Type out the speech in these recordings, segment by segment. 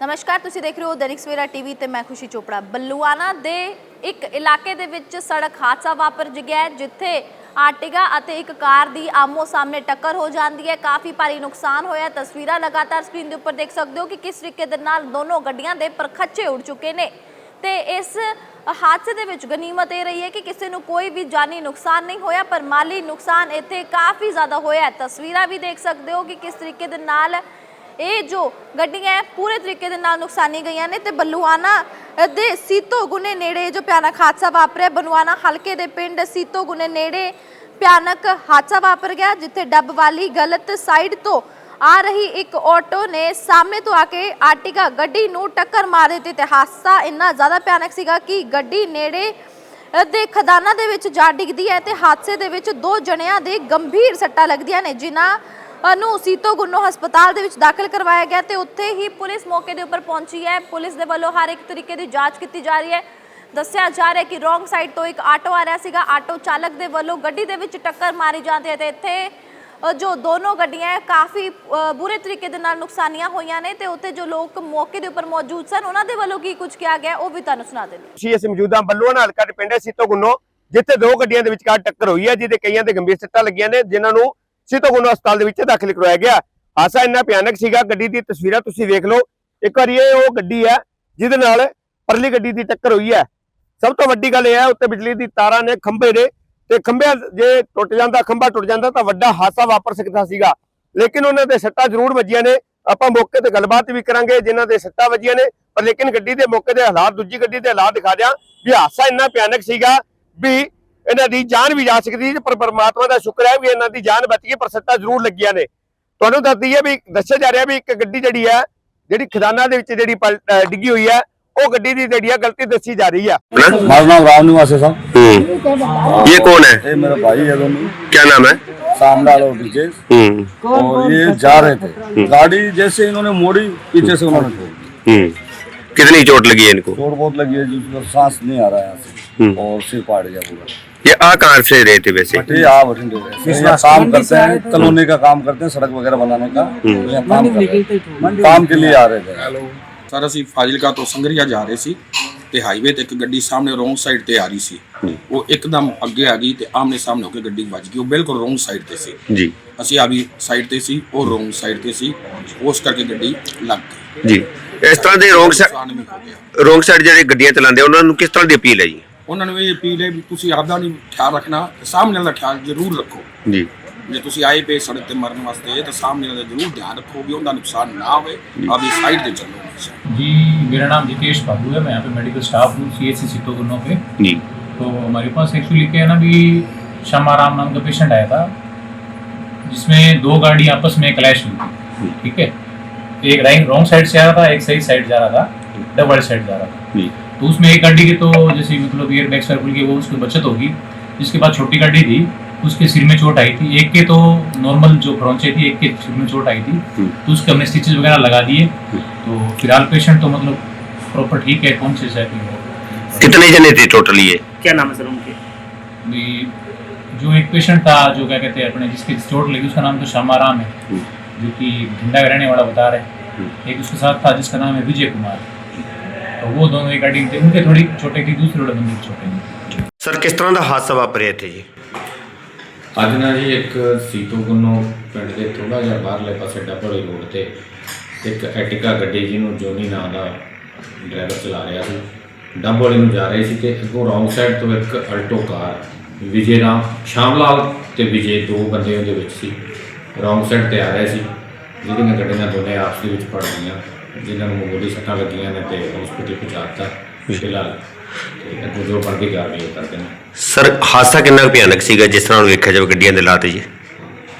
ਨਮਸਕਾਰ ਤੁਸੀਂ ਦੇਖ ਰਹੇ ਹੋ ਦੈਨਿਕ ਸਵੇਰਾ ਟੀਵੀ ਤੇ ਮੈਂ ਖੁਸ਼ੀ ਚੋਪੜਾ। ਬੱਲੂਆਣਾ ਦੇ ਇੱਕ ਇਲਾਕੇ ਦੇ ਵਿੱਚ ਸੜਕ ਹਾਦਸਾ ਵਾਪਰ ਗਿਆ ਹੈ, ਜਿੱਥੇ ਆਰਟਿਗਾ ਅਤੇ ਇੱਕ ਕਾਰ ਦੀ ਆਮੋ ਸਾਹਮਣੇ ਟੱਕਰ ਹੋ ਜਾਂਦੀ ਹੈ। ਕਾਫੀ ਭਾਰੀ ਨੁਕਸਾਨ ਹੋਇਆ। ਤਸਵੀਰਾਂ ਲਗਾਤਾਰ ਸਕਰੀਨ ਦੇ ਉੱਪਰ ਦੇਖ ਸਕਦੇ ਹੋ ਕਿ ਕਿਸ ਤਰੀਕੇ ਦੇ ਨਾਲ ਦੋਨੋਂ ਗੱਡੀਆਂ ਦੇ ਪਰਖੱਚੇ ਉੱਡ ਚੁੱਕੇ ਨੇ। ਤੇ ਇਸ ਹਾਦਸੇ ਦੇ ਵਿੱਚ ਗਨੀਮਤ ਇਹ ਰਹੀ ਹੈ ਕਿ ਕਿਸੇ ਨੂੰ ਕੋਈ ਵੀ ਜਾਨੀ ਨੁਕਸਾਨ ਨਹੀਂ ਹੋਇਆ ਪਰ ਮਾਲੀ ਨੁਕਸਾਨ ਇੱਥੇ ਕਾਫੀ ਜ਼ਿਆਦਾ ਹੋਇਆ ਹੈ। ਤਸਵੀਰਾਂ ਵੀ ਦੇਖ ਸਕਦੇ ਹੋ ਕਿ ਕਿਸ ਤਰੀਕੇ ਦੇ ਨਾਲ ਇਹ ਜੋ ਗੱਡੀਆਂ ਹੈ, ਪੂਰੇ ਤਰੀਕੇ ਦੇ ਨਾਲ ਨੁਕਸਾਨੀ ਗਈਆਂ ਨੇ ਤੇ ਬੱਲੂਆਣਾ ਦੇ ਸੀਤੋ ਗੁਨੇ ਨੇੜੇ ਜੋ ਭਿਆਨਕ ਹਾਦਸਾ ਵਾਪਰਿਆ ਬਨਵਾਨਾ ਹਲਕੇ ਦੇ ਪਿੰਡ ਸੀਤੋ ਗੁਨੇ ਨੇੜੇ ਭਿਆਨਕ ਹਾਦਸਾ ਵਾਪਰ ਗਿਆ, ਜਿੱਥੇ ਡੱਬ ਵਾਲੀ ਗਲਤ ਸਾਈਡ ਤੋਂ ਆ ਰਹੀ ਇੱਕ ਆਟੋ ਨੇ ਸਾਹਮਣੇ ਤੋਂ ਆ ਕੇ ਆਰਟਿਗਾ ਗੱਡੀ ਨੂੰ ਟੱਕਰ ਮਾਰ ਦਿੱਤੀ ਤੇ ਹਾਦਸਾ ਇੰਨਾ ਜ਼ਿਆਦਾ ਭਿਆਨਕ ਸੀਗਾ ਕਿ ਗੱਡੀ ਨੇੜੇ ਦੇ ਖਦਾਨਾ ਦੇ ਵਿੱਚ ਜਾ ਡਿੱਗਦੀ ਹੈ ਤੇ ਹਾਦਸੇ ਦੇ ਵਿੱਚ ਦੋ ਜਣਿਆਂ ਦੇ ਗੰਭੀਰ ਸੱਟਾਂ ਲੱਗਦੀਆਂ ਨੇ, ਜਿਨ੍ਹਾਂ ਨੂੰ ਸੀਤੋ ਗੁੰਨੋ ਹਸਪਤਾਲ ਦੇ ਵਿੱਚ ਦਾਖਲ ਕਰਵਾਇਆ ਗਿਆ ਤੇ ਉੱਥੇ ਹੀ ਪੁਲਿਸ ਮੌਕੇ ਦੇ ਉੱਪਰ ਪਹੁੰਚੀ ਹੈ। ਪੁਲਿਸ ਦੇ ਵੱਲੋਂ ਹਰ ਇੱਕ ਤਰੀਕੇ ਦੀ ਜਾਂਚ ਕੀਤੀ ਜਾ ਰਹੀ ਹੈ। ਦੱਸਿਆ ਜਾ ਰਿਹਾ ਕਿ ਰੋਂਗ ਸਾਈਡ ਤੋਂ ਇੱਕ ਆਟੋ ਆ ਰਿਹਾ ਸੀਗਾ। ਆਟੋ ਚਾਲਕ ਦੇ ਵੱਲੋਂ ਗੱਡੀ ਦੇ ਵਿੱਚ ਟੱਕਰ ਮਾਰੀ ਜਾਂਦੀ ਹੈ ਤੇ ਇੱਥੇ ਜੋ ਦੋਨੋਂ ਗੱਡੀਆਂ ਕਾਫੀ ਬੁਰੇ ਤਰੀਕੇ ਦੇ ਨਾਲ ਨੁਕਸਾਨੀਆਂ ਹੋਈਆਂ ਨੇ ਤੇ ਉੱਥੇ ਜੋ ਲੋਕ ਮੌਕੇ ਦੇ ਉੱਪਰ ਮੌਜੂਦ ਸਨ, ਉਹਨਾਂ ਦੇ ਵੱਲੋਂ ਕੀ ਕੁਝ ਕਿਹਾ ਗਿਆ, ਉਹ ਵੀ ਤੁਹਾਨੂੰ ਸੁਣਾ ਦਿੰਦੇ ਅਸੀਂ ਇਸ ਮੌਜੂਦਾ ਬੱਲੂਆਣਾ ਹਲਕਾ ਪਿੰਡ ਸੀਤੋ ਗੁੰਨੋ, ਜਿੱਥੇ ਦੋ ਗੱਡੀਆਂ ਦੇ ਵਿਚਕਾਰ ਟੱਕਰ ਹੋਈ ਹੈ, ਜਿਹਦੇ ਕਈਆਂ ਦੇ ਗੰਭੀਰ ਸੱਟਾਂ ਲੱਗੀਆਂ ਨੇ, ਜਿਨ੍ਹਾਂ ਨੂੰ ਸੀਤੋ ਹਸਪਤਾਲ ਦੇ ਵਿੱਚ ਦਾਖਲ ਕਰਵਾਇਆ ਗਿਆ। ਹਾਸਾ ਇੰਨਾ ਭਿਆਨਕ ਸੀਗਾ, ਗੱਡੀ ਦੀ ਤਸਵੀਰਾਂ ਤੁਸੀਂ ਵੇਖ ਲਓ। ਇੱਕ ਵਾਰੀ ਇਹ ਉਹ ਗੱਡੀ ਹੈ, ਜਿਹਦੇ ਨਾਲ ਪਰਲੀ ਗੱਡੀ ਦੀ ਟੱਕਰ ਹੋਈ ਹੈ। ਸਭ ਤੋਂ ਵੱਡੀ ਗੱਲ ਇਹ ਹੈ, ਉੱਤੇ ਬਿਜਲੀ ਦੀ ਤਾਰਾਂ ਨੇ ਖੰਭੇ ਦੇ ਤੇ ਖੰਭਿਆਂ ਜੇ ਟੁੱਟ ਜਾਂਦਾ, ਖੰਭਾ ਟੁੱਟ ਜਾਂਦਾ ਤਾਂ ਵੱਡਾ ਹਾਸਾ ਵਾਪਰ ਸਕਦਾ ਸੀਗਾ। ਲੇਕਿਨ ਉਹਨਾਂ ਦੇ ਸੱਟਾਂ ਜ਼ਰੂਰ ਵੱਜੀਆਂ ਨੇ। ਆਪਾਂ ਮੌਕੇ ਤੇ ਗੱਲਬਾਤ ਵੀ ਕਰਾਂਗੇ, ਜਿਨ੍ਹਾਂ ਦੇ ਸੱਟਾਂ ਵੱਜੀਆਂ ਨੇ। ਪਰ ਲੇਕਿਨ ਗੱਡੀ ਦੇ ਮੌਕੇ ਦੇ ਹਾਲਾਤ, ਦੂਜੀ ਗੱਡੀ ਦੇ ਹਾਲਾਤ ਦਿਖਾ ਦਿਆਂ ਵੀ ਹਾਦਸਾ ਇੰਨਾ ਭਿਆਨਕ ਸੀਗਾ ਵੀ ਇਹਨਾਂ ਦੀ ਜਾਨ ਵੀ ਜਾ ਸਕਦੀ ਸੀ ਪਰ ਪਰਮਾਤਮਾ ਦਾ ਸ਼ੁਕਰ ਹੈ ਵੀ ਇਹਨਾਂ ਦੀ ਜਾਨ ਬਚ ਗਈ ਪਰ ਸੱਟਾਂ ਜ਼ਰੂਰ ਲੱਗੀਆਂ ਨੇ ਤੁਹਾਨੂੰ ਦੱਸਦੀ ਹੈ ਵੀ ਦੱਸਿਆ ਜਾ ਰਿਹਾ ਵੀ ਇੱਕ ਗੱਡੀ ਜਿਹੜੀ ਹੈ ਜਿਹੜੀ ਖਜ਼ਾਨਾ ਦੇ ਵਿੱਚ ਜਿਹੜੀ ਪਲ- ਅਹ ਡਿੱਗੀ ਹੋਈ ਹੈ ਉਹ ਗੱਡੀ ਦੀ ਜਿਹੜੀ ਹੈ ਗਲਤੀ ਦੱਸੀ ਜਾ ਰਹੀ ਹੈ हमारा नाम राम निवास है साहब ये कौन है ये मेरा भाई है दोनों क्या नाम है सामलाल और ब्रिजेश और ये जा रहे थे गाड़ी जैसे इन्होंने मोड़ी पीछे से उन्होंने ठोक दी। कितनी चोट लगी है इनको चोट बहुत लगी है जिसको सांस नहीं आ रहा है यहाँ से और सिर फाड़ गया पूरा ये आ कहाँ से रहे थे वैसे ये आप बठिंडे से। ये काम करते हैं कॉलोनी का काम करते हैं सड़क वगैरह बनाने का यहाँ काम कर रहे हैं। काम के लिए आ रहे थे ਸਰ ਅਸੀਂ ਫਾਜ਼ਿਲਕਾ ਤੋਂ ਸੰਗਰੀਆ ਜਾ ਰਹੇ ਸੀ ਤੇ ਹਾਈਵੇ ਤੇ ਇੱਕ ਗੱਡੀ ਸਾਹਮਣੇ ਰੋਂਗ ਸਾਈਡ ਤੇ ਆ ਰਹੀ ਸੀ ਉਹ ਇੱਕਦਮ ਅੱਗੇ ਆ ਗਈ ਤੇ ਆਮਨੇ ਸਾਹਮਣੇ ਹੋ ਕੇ ਗੱਡੀ ਵੱਜ ਗਈ ਉਹ ਬਿਲਕੁਲ ਰੋਂਗ ਸਾਈਡ ਤੇ ਸੀ ਜੀ ਅਸੀਂ ਆ ਵੀ ਸਾਈਡ ਤੇ ਸੀ ਉਹ ਰੋਂਗ ਸਾਈਡ ਤੇ ਸੀ ਉਸ ਕਰਕੇ ਗੱਡੀ ਲੱਗ ਗਈ ਜੀ ਇਸ ਤਰ੍ਹਾਂ ਦੇ ਰੋਂਗ ਨੁਕਸਾਨ ਵੀ ਹੋ ਗਿਆ ਰੋਂਗ ਸਾਈਡ ਜਿਹੜੇ ਗੱਡੀਆਂ ਚਲਾਉਂਦੇ ਆ, ਉਹਨਾਂ ਨੂੰ ਕਿਸ ਤਰ੍ਹਾਂ ਦੀ ਅਪੀਲ ਹੈ ਜੀ ਉਹਨਾਂ ਨੂੰ ਇਹ ਅਪੀਲ ਹੈ ਵੀ ਤੁਸੀਂ ਆਪਦਾ ਨਹੀਂ ਖਿਆਲ ਰੱਖਣਾ ਤੇ ਸਾਹਮਣੇ ਦਾ ਖਿਆਲ ਜ਼ਰੂਰ ਰੱਖੋ ਜੀ ਜੇ ਤੁਸੀਂ ਆਏ ਪਏ ਸੜਕ ਤੇ ਮਰਨ ਵਾਸਤੇ ਤਾਂ ਸਾਹਮਣੇ ਦਾ ਜ਼ਰੂਰ ਧਿਆਨ ਰੱਖੋ ਵੀ ਉਹਦਾ ਨੁਕਸਾਨ ਨਾ ਹੋਵੇ ਆਪਦੀ ਸਾਈਡ ਤੇ ਚੱਲੋ ਹਮੇਸ਼ਾ जी मेरा नाम जितेश बाबू है मैं यहाँ पे मेडिकल स्टाफ हूँ सी एच सी सीतोगुन्नों पे ਜੀ तो हमारे पास एक्चुअली क्या है ना भी श्यामाराम नाम का पेशेंट आया था जिसमें दो गाड़ी आपस में क्लैश हुई थी ठीक है एक राइट रॉन्ग साइड से आ रहा था एक सही साइड जा रहा था डबल साइड जा रहा था जी तो उसमें एक गाड़ी की तो जैसे मतलब एयर बैग सर्कुल की वो उसकी बचत होगी। जिसके बाद छोटी गाड़ी थी उसके सिर में चोट आई थी। एक के तो नॉर्मल जो फ्रॉन्चे थी एक के सिर में चोट आई थी। तो उसके हमने स्टिचेस वगैरह लगा दिए। तो फ़िलहाल पेशेंट तो मतलब प्रॉपर ठीक है कौन से कितने जने थे टोटल ये? क्या नाम है सर उनके? भी जो एक पेशेंट था जो क्या कहते हैं अपने जिसके चोट लगी उसका नाम तो श्यामाराम है जो कि का रहने वाला बता रहे एक उसके साथ था जिसका नाम है विजय कुमार। तो वो दोनों एक गाड़ी थे उनके थोड़ी छोटे थी दूसरे वाले बंदे की छोटे थी ਸਰ ਕਿਸ ਤਰ੍ਹਾਂ ਦਾ ਹਾਦਸਾ ਵਾਪਰਿਆ ਇੱਥੇ ਜੀ ਅੱਜ ਨਾ ਜੀ ਇੱਕ ਸੀਤੋ ਗੁੰਨੋ ਪਿੰਡ ਦੇ ਥੋੜਾ ਜਿਹਾ ਬਾਹਰਲੇ ਪਾਸੇ ਡੱਬਲ ਰੋਡ ਤੇ ਇੱਕ ਐਟਿਕਾ ਗੱਡੀ ਜਿਹਨੂੰ ਜੋਨੀ ਨਾਂ ਦਾ ਡਰਾਈਵਰ ਚਲਾ ਰਿਹਾ ਸੀ ਡੱਬਲ ਨੂੰ ਜਾ ਰਹੇ ਸੀ ਤੇ ਅੱਗੋਂ ਰੌਂਗ ਸਾਈਡ ਤੋਂ ਇੱਕ ਅਲਟੋ ਕਾਰ ਵਿਜੇ ਰਾਮ ਸ਼ਾਮਲਾਲ ਤੇ ਵਿਜੇ ਦੋ ਬੰਦੇ ਉਹਦੇ ਵਿੱਚ ਸੀ ਰੌਂਗ ਸਾਈਡ ਤੇ ਆ ਰਹੇ ਸੀ ਜਿਹਦੀਆਂ ਗੱਡੀਆਂ ਦੋਨੇ ਆਪਸ ਦੇ ਵਿੱਚ ਪੜ ਗਈਆਂ ਜਿਨ੍ਹਾਂ ਨੂੰ ਮਾਮੂਲੀ ਸੱਟਾਂ ਲੱਗੀਆਂ ਨੇ ਤੇ ਹਸਪੀਟਲ ਪਹੁੰਚਾਤਾ ਫਿਲਹਾਲ ਤੇ ਅੱਗੋਂ ਜੋ ਬਣਦੀ ਕਾਰਵਾਈ ਉਹ ਕਰਦੇ ਨੇ। ਸਰ ਹਾਦਸਾ ਕਿੰਨਾ ਕੁ ਭਿਆਨਕ ਸੀਗਾ ਜਿਸ ਤਰ੍ਹਾਂ ਵੇਖਿਆ ਜਾਵੇ ਗੱਡੀਆਂ ਦੇ ਹਾਲਾਤ ਜੀ?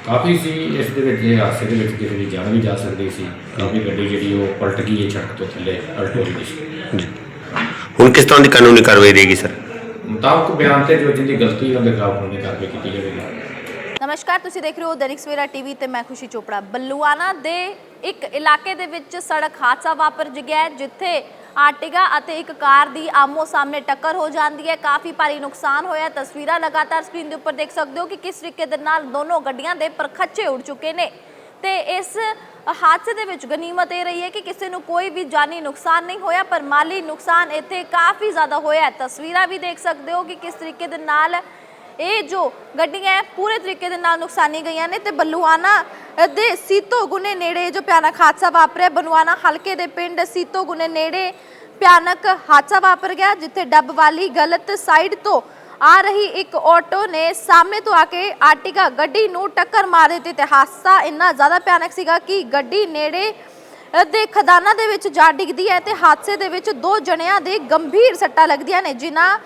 ਕਾਫੀ ਸੀ ਇਸ ਦੇ ਵਿੱਚ ਇਹ ਹਾਦਸੇ ਦੇ ਵਿੱਚ ਕਿਸੇ ਦੀ ਜਾਨ ਵੀ ਜਾ ਸਕਦੀ ਸੀ ਕਾਫੀ ਗੱਡੀ ਜਿਹੜੀ ਉਹ ਪਲਟ ਗਈ ਹੈ ਛੱਕ ਤੋਂ ਥੱਲੇ ਅਲਟੋ ਦੀ ਸੀ ਜੀ। ਹੁਣ ਕਿਸ ਤਰ੍ਹਾਂ ਦੀ ਕਾਨੂੰਨੀ ਕਾਰਵਾਈ ਰਹੇਗੀ ਸਰ? ਮੁਤਾਬਕ ਬਿਆਨ ਤੇ ਜੋ ਜਿੰਦੀ ਗਲਤੀ ਹੈ ਉਹਦੇ ਖਿਲਾਫ ਕਾਨੂੰਨੀ ਕਾਰਵਾਈ ਕੀਤੀ ਜਾਵੇਗੀ। ਨਮਸਕਾਰ ਤੁਸੀਂ ਦੇਖ ਰਹੇ ਹੋ ਦੈਨਿਕ ਸਵੇਰਾ ਟੀਵੀ ਤੇ ਮੈਂ ਖੁਸ਼ੀ ਚੋਪੜਾ। ਬੱਲੂਆਣਾ ਦੇ ਇੱਕ ਇਲਾਕੇ ਦੇ ਵਿੱਚ ਸੜਕ ਹਾਦਸਾ ਵਾਪਰ ਗਿਆ ਜਿੱਥੇ ਆਰਟਿਗਾ ਅਤੇ ਇੱਕ ਕਾਰ ਦੀ ਆਮੋ ਸਾਹਮਣੇ ਟੱਕਰ ਹੋ ਜਾਂਦੀ ਹੈ। ਕਾਫੀ ਭਾਰੀ ਨੁਕਸਾਨ ਹੋਇਆ। ਤਸਵੀਰਾਂ ਲਗਾਤਾਰ ਸਕਰੀਨ ਦੇ ਉੱਪਰ ਦੇਖ ਸਕਦੇ ਹੋ ਕਿ ਕਿਸ ਤਰੀਕੇ ਦੇ ਨਾਲ ਦੋਨੋਂ ਗੱਡੀਆਂ ਦੇ ਪਰਖੱਚੇ ਉੱਡ ਚੁੱਕੇ ਨੇ। ਤੇ ਇਸ ਹਾਦਸੇ ਦੇ ਵਿੱਚ ਗਨੀਮਤ ਇਹ ਰਹੀ ਹੈ ਕਿ ਕਿਸੇ ਨੂੰ ਕੋਈ ਵੀ ਜਾਨੀ ਨੁਕਸਾਨ ਨਹੀਂ ਹੋਇਆ, ਪਰ ਮਾਲੀ ਨੁਕਸਾਨ ਇੱਥੇ ਕਾਫੀ ਜ਼ਿਆਦਾ ਹੋਇਆ ਤਸਵੀਰਾਂ ਵੀ ਦੇਖ ਸਕਦੇ ਹੋ ਕਿ ਕਿਸ ਤਰੀਕੇ ਦੇ ਨਾਲ ਇਹ ਜੋ ਗੱਡੀਆਂ ਹੈ, ਪੂਰੇ ਤਰੀਕੇ ਦੇ ਨਾਲ ਨੁਕਸਾਨੀ ਗਈਆਂ ਨੇ ਤੇ ਬੱਲੂਆਣਾ ਦੇ ਸੀਤੋ ਗੁਨੇ ਨੇੜੇ ਜੋ ਭਿਆਨਕ ਹਾਦਸਾ ਵਾਪਰਿਆ ਬਨਵਾਨਾ ਹਲਕੇ ਦੇ ਪਿੰਡ ਸੀਤੋ ਗੁਨੇ ਨੇੜੇ ਭਿਆਨਕ ਹਾਦਸਾ ਵਾਪਰ ਗਿਆ, ਜਿੱਥੇ ਡੱਬ ਵਾਲੀ ਗਲਤ ਸਾਈਡ ਤੋਂ ਆ ਰਹੀ ਇੱਕ ਆਟੋ ਨੇ ਸਾਹਮਣੇ ਤੋਂ ਆ ਕੇ ਆਰਟਿਕਾ ਗੱਡੀ ਨੂੰ ਟੱਕਰ ਮਾਰ ਦਿੱਤੀ ਤੇ ਹਾਦਸਾ ਇੰਨਾ ਜ਼ਿਆਦਾ ਭਿਆਨਕ ਸੀਗਾ ਕਿ ਗੱਡੀ ਨੇੜੇ ਦੇ ਖਦਾਨਾ ਦੇ ਵਿੱਚ ਜਾ ਡਿੱਗਦੀ ਹੈ ਤੇ ਹਾਦਸੇ ਦੇ ਵਿੱਚ ਦੋ ਜਣਿਆਂ ਦੇ ਗੰਭੀਰ ਸੱਟਾਂ ਲੱਗਦੀਆਂ ਨੇ, ਜਿਨ੍ਹਾਂ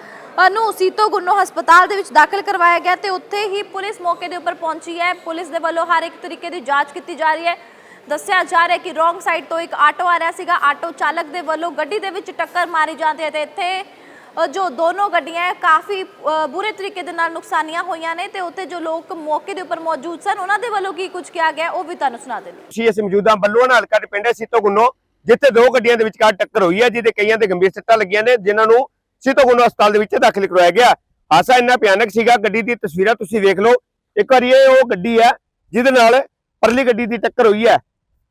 ਨੂੰ ਸੀਤੋ ਗੁੰਨੋ ਹਸਪਤਾਲ ਦੇ ਵਿੱਚ ਦਾਖਲ ਕਰਵਾਇਆ ਗਿਆ ਤੇ ਉੱਥੇ ਹੀ ਪੁਲਿਸ ਮੌਕੇ ਦੇ ਉੱਪਰ ਪਹੁੰਚੀ ਹੈ। ਪੁਲਿਸ ਦੇ ਵੱਲੋਂ ਹਰ ਇੱਕ ਤਰੀਕੇ ਦੀ ਜਾਂਚ ਕੀਤੀ ਜਾ ਰਹੀ ਹੈ। ਦੱਸਿਆ ਜਾ ਰਿਹਾ ਕਿ ਰੋਂਗ ਸਾਈਡ ਤੋਂ ਇੱਕ ਆਟੋ ਆ ਰਿਹਾ ਸੀਗਾ। ਆਟੋ ਚਾਲਕ ਦੇ ਵੱਲੋਂ ਗੱਡੀ ਦੇ ਵਿੱਚ ਟੱਕਰ ਮਾਰੀ ਜਾਂਦੀ ਹੈ ਤੇ ਇੱਥੇ ਜੋ ਦੋਨੋਂ ਗੱਡੀਆਂ ਕਾਫੀ ਬੁਰੇ ਤਰੀਕੇ ਦੇ ਨਾਲ ਨੁਕਸਾਨੀਆਂ ਹੋਈਆਂ ਨੇ ਤੇ ਉੱਥੇ ਜੋ ਲੋਕ ਮੌਕੇ ਦੇ ਉੱਪਰ ਮੌਜੂਦ ਸਨ, ਉਹਨਾਂ ਦੇ ਵੱਲੋਂ ਕੀ ਕੁਝ ਕਿਹਾ ਗਿਆ, ਉਹ ਵੀ ਤੁਹਾਨੂੰ ਸੁਣਾ ਦਿੰਦੇ ਅਸੀਂ ਇਸ ਮੌਜੂਦਾ ਬੱਲੂਆਣਾ ਹਲਕਾ ਪਿੰਡ ਸੀਤੋ ਗੁੰਨੋ, ਜਿੱਥੇ ਦੋ ਗੱਡੀਆਂ ਦੇ ਵਿਚਕਾਰ ਟੱਕਰ ਹੋਈ ਹੈ, ਜਿਹਦੇ ਕਈਆਂ ਦੇ ਗੰਭੀਰ ਸੱਟਾਂ ਲੱਗੀਆਂ ਨੇ, ਜਿਨ੍ਹਾਂ ਨੂੰ ਸੀਤੋ ਹਸਪਤਾਲ ਦੇ ਵਿੱਚ ਦਾਖਲ ਕਰਵਾਇਆ ਗਿਆ। ਹਾਦਸਾ ਇੰਨਾ ਭਿਆਨਕ ਸੀਗਾ, ਗੱਡੀ ਦੀ ਤਸਵੀਰਾਂ ਤੁਸੀਂ ਵੇਖ ਲਓ। ਇੱਕ ਵਾਰੀ ਇਹ ਉਹ ਗੱਡੀ ਹੈ, ਜਿਹਦੇ ਨਾਲ ਪਰਲੀ ਗੱਡੀ ਦੀ ਟੱਕਰ ਹੋਈ ਹੈ।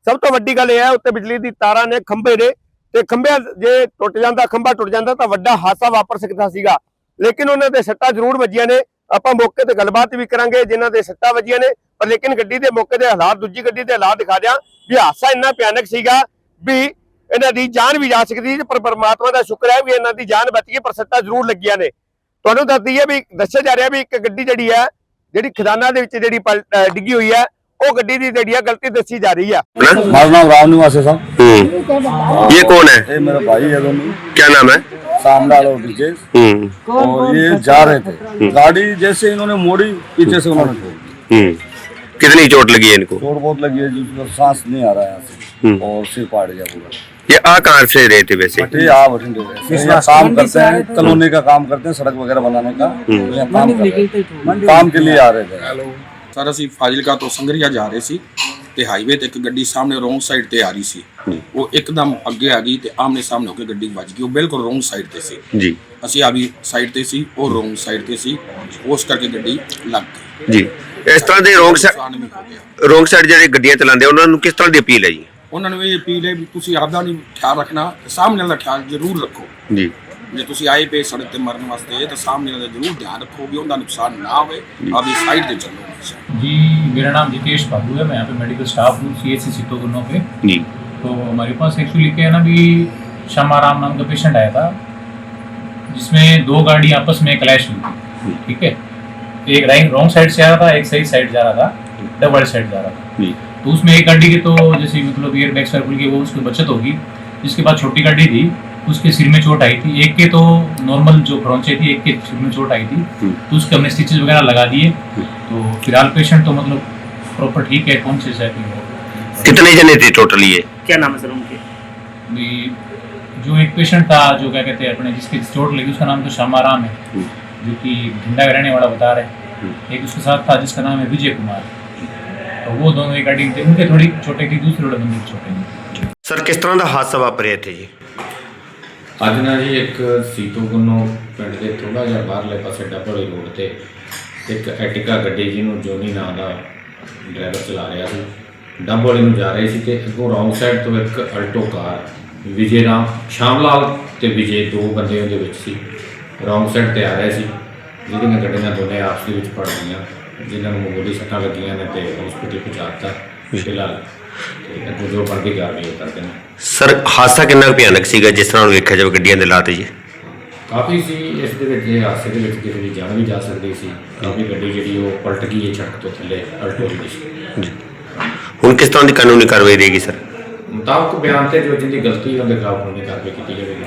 ਸਭ ਤੋਂ ਵੱਡੀ ਗੱਲ ਇਹ ਹੈ, ਉੱਤੇ ਬਿਜਲੀ ਦੀ ਤਾਰਾਂ ਨੇ ਖੰਭੇ ਦੇ ਤੇ ਖੰਭਿਆਂ ਜੇ ਟੁੱਟ ਜਾਂਦਾ, ਖੰਭਾ ਟੁੱਟ ਜਾਂਦਾ ਤਾਂ ਵੱਡਾ ਹਾਦਸਾ ਵਾਪਰ ਸਕਦਾ ਸੀਗਾ। ਲੇਕਿਨ ਉਹਨਾਂ ਦੇ ਸੱਟਾਂ ਜ਼ਰੂਰ ਵੱਜੀਆਂ ਨੇ। ਆਪਾਂ ਮੌਕੇ ਤੇ ਗੱਲਬਾਤ ਵੀ ਕਰਾਂਗੇ, ਜਿਨ੍ਹਾਂ ਦੇ ਸੱਟਾਂ ਵੱਜੀਆਂ ਨੇ। ਪਰ ਲੇਕਿਨ ਗੱਡੀ ਦੇ ਮੌਕੇ ਦੇ ਹਾਲਾਤ, ਦੂਜੀ ਗੱਡੀ ਦੇ ਹਾਲਾਤ ਦਿਖਾ ਦਿਆਂ ਵੀ ਹਾਦਸਾ ਇੰਨਾ ਭਿਆਨਕ ਸੀਗਾ ਵੀ ਇਹਨਾਂ ਦੀ ਜਾਨ ਵੀ ਜਾ ਸਕਦੀ ਸੀ ਪਰ ਪਰਮਾਤਮਾ ਦਾ ਸ਼ੁਕਰ ਹੈ ਵੀ ਇਹਨਾਂ ਦੀ ਜਾਨ ਬਚ ਗਈ ਪਰ ਸੱਟਾਂ ਜ਼ਰੂਰ ਲੱਗੀਆਂ ਨੇ ਤੁਹਾਨੂੰ ਦੱਸਦੀ ਹੈ ਵੀ ਦੱਸਿਆ ਜਾ ਰਿਹਾ ਵੀ ਇੱਕ ਗੱਡੀ ਜਿਹੜੀ ਹੈ ਜਿਹੜੀ ਖਜ਼ਾਨਾ ਦੇ ਵਿੱਚ ਜਿਹੜੀ ਪਲ- ਅਹ ਡਿੱਗੀ ਹੋਈ ਹੈ ਉਹ ਗੱਡੀ ਦੀ ਜਿਹੜੀ ਹੈ ਗਲਤੀ ਦੱਸੀ ਜਾ ਰਹੀ ਹੈ हमारा नाम राम निवास है साहब ये कौन है ये मेरा भाई है दोनों क्या नाम है सामलाल और ब्रिजेश और ये जा रहे थे गाड़ी जैसे इन्होंने मोड़ी पीछे से उन्होंने ठोक दी। कितनी चोट लगी है इनको चोट बहुत लगी है जिसको सांस नहीं आ रहा है यहाँ से और सिर फाड़ गया पूरा ये आ कहाँ से रहे थे वैसे बटे आ बठिंडे रहे। ये काम करते हैं कॉलोनी का काम करते हैं सड़क वगैरह बनाने का तो यहाँ काम कर रहे हैं। काम के लिए आ रहे थे ਸਰ ਅਸੀਂ ਫਾਜ਼ਿਲਕਾ ਤੋਂ ਸੰਗਰੀਆ ਜਾ ਰਹੇ ਸੀ ਤੇ ਹਾਈਵੇ ਤੇ ਇੱਕ ਗੱਡੀ ਸਾਹਮਣੇ ਰੋਂਗ ਸਾਈਡ ਤੇ ਆ ਰਹੀ ਸੀ ਉਹ ਇੱਕਦਮ ਅੱਗੇ ਆ ਗਈ ਤੇ ਆਮਨੇ ਸਾਹਮਣੇ ਹੋ ਕੇ ਗੱਡੀ ਵੱਜ ਗਈ ਉਹ ਬਿਲਕੁਲ ਰੋਂਗ ਸਾਈਡ ਤੇ ਸੀ ਜੀ ਅਸੀਂ ਆ ਵੀ ਸਾਈਡ ਤੇ ਸੀ ਉਹ ਰੋਂਗ ਸਾਈਡ ਤੇ ਸੀ ਉਸ ਕਰਕੇ ਗੱਡੀ ਲੱਗ ਗਈ ਜੀ ਇਸ ਤਰ੍ਹਾਂ ਦੇ ਰੋਂਗ ਨੁਕਸਾਨ ਵੀ ਹੋ ਗਿਆ ਰੋਂਗ ਸਾਈਡ ਜਿਹੜੇ ਗੱਡੀਆਂ ਚਲਾਉਂਦੇ ਆ, ਉਹਨਾਂ ਨੂੰ ਕਿਸ ਤਰ੍ਹਾਂ ਦੀ ਅਪੀਲ ਹੈ ਜੀ ਉਹਨਾਂ ਨੂੰ ਇਹ ਅਪੀਲ ਹੈ ਵੀ ਤੁਸੀਂ ਆਪਦਾ ਨਹੀਂ ਖਿਆਲ ਰੱਖਣਾ ਤੇ ਸਾਹਮਣੇ ਦਾ ਖਿਆਲ ਜ਼ਰੂਰ ਰੱਖੋ ਜੀ ਜੇ ਤੁਸੀਂ ਆਏ ਪਏ ਸੜਕ ਤੇ ਮਰਨ ਵਾਸਤੇ ਤਾਂ ਸਾਹਮਣੇ ਦਾ ਜ਼ਰੂਰ ਧਿਆਨ ਰੱਖੋ ਵੀ ਉਹਦਾ ਨੁਕਸਾਨ ਨਾ ਹੋਵੇ ਆਪਦੀ ਸਾਈਡ ਤੇ ਚੱਲੋ ਹਮੇਸ਼ਾ जी मेरा नाम जितेश बाबू है मैं यहाँ पे मेडिकल स्टाफ हूँ सी एच सी सीतो गुन्नों पे ਜੀ तो हमारे पास एक्चुअली क्या है ना भी श्यामाराम नाम का पेशेंट आया था जिसमें दो गाड़ी आपस में क्लैश हुई थी ठीक है एक राइट रॉन्ग साइड से आ रहा था एक सही साइड जा रहा था डबल साइड जा रहा था जी तो उसमें एक गाड़ी की तो जैसे मतलब एयर बैग सर्कुल की वो उसकी बचत होगी। जिसके बाद छोटी गाड़ी थी उसके सिर में चोट आई थी। एक के तो नॉर्मल जो फ्रॉन्चे थी एक के सिर में चोट आई थी। तो उसके हमने स्टिचेस वगैरह लगा दिए। तो फ़िलहाल पेशेंट तो मतलब प्रॉपर ठीक है कौन से कितने जने थे टोटल ये? क्या नाम है सर उनके? भी जो एक पेशेंट था जो क्या कहते हैं अपने जिसके चोट लगी उसका नाम तो श्यामाराम है जो कि का रहने वाला बता रहे एक उसके साथ था जिसका नाम है विजय कुमार। वो दोनों एक गाड़ी में थे उनके थोड़ी छोटे थी दूसरे बड़े बंदे की छोटे थी ਸਰ ਕਿਸ ਤਰ੍ਹਾਂ ਦਾ ਹਾਦਸਾ ਵਾਪਰਿਆ ਇੱਥੇ ਜੀ ਅੱਜ ਨਾ ਜੀ ਇੱਕ ਸੀਤੋ ਗੁੰਨੋ ਪਿੰਡ ਦੇ ਥੋੜਾ ਜਿਹਾ ਬਾਹਰਲੇ ਪਾਸੇ ਡੱਬੋਲੀ ਰੋਡ ਤੇ ਇੱਕ ਐਟਿਕਾ ਗੱਡੀ ਜਿਹਨੂੰ ਜੋਨੀ ਨਾਂ ਦਾ ਡਰਾਈਵਰ ਚਲਾ ਰਿਹਾ ਸੀ ਡੱਬੋਲੀ ਨੂੰ ਜਾ ਰਹੇ ਸੀ ਤੇ ਅੱਗੋਂ ਰੌਂਗ ਸਾਈਡ ਤੋਂ ਇੱਕ ਅਲਟੋ ਕਾਰ ਵਿਜੇ ਰਾਮ ਸ਼ਾਮਲਾਲ ਤੇ ਵਿਜੇ ਦੋ ਬੰਦੇ ਉਹਦੇ ਵਿੱਚ ਸੀ ਰੌਂਗ ਸਾਈਡ ਤੇ ਆ ਰਹੇ ਸੀ ਜਿਹਦੀਆਂ ਗੱਡੀਆਂ ਦੋਨੇ ਆਪਸ ਦੇ ਵਿੱਚ ਪੜ ਗਈਆਂ ਜਿਨ੍ਹਾਂ ਨੂੰ ਮਾਮੂਲੀ ਸੱਟਾਂ ਲੱਗੀਆਂ ਨੇ ਤੇ ਹਸਪੀਟਲ ਪਹੁੰਚਾਤਾ ਫਿਲਹਾਲ ਤੇ ਅੱਗੋਂ ਜੋ ਬਣਦੀ ਕਾਰਵਾਈ ਉਹ ਕਰਦੇ ਨੇ। ਸਰ ਹਾਦਸਾ ਕਿੰਨਾ ਕੁ ਭਿਆਨਕ ਸੀਗਾ ਜਿਸ ਤਰ੍ਹਾਂ ਵੇਖਿਆ ਜਾਵੇ ਗੱਡੀਆਂ ਦੇ ਲਾਤੇ ਜੀ? ਕਾਫੀ ਸੀ ਇਸ ਦੇ ਵਿੱਚ ਇਹ ਹਾਦਸੇ ਦੇ ਵਿੱਚ ਕਿਸੇ ਦੀ ਜਾਨ ਵੀ ਜਾ ਸਕਦੀ ਸੀ ਕਾਫੀ ਗੱਡੀ ਜਿਹੜੀ ਉਹ ਪਲਟ ਗਈ ਹੈ ਛੱਕ ਤੋਂ ਥੱਲੇ ਅਲਟੋ ਦੀ ਸੀ ਜੀ। ਹੁਣ ਕਿਸ ਤਰ੍ਹਾਂ ਦੀ ਕਾਨੂੰਨੀ ਕਾਰਵਾਈ ਰਹੇਗੀ ਸਰ? ਮੁਤਾਬਕ ਬਿਆਨ ਤੇ ਜੋ ਜਿੰਦੀ ਗਲਤੀ ਉਹਦੇ ਖਿਲਾਫ ਕਾਨੂੰਨੀ ਕਾਰਵਾਈ ਕੀਤੀ ਜਾਵੇਗੀ।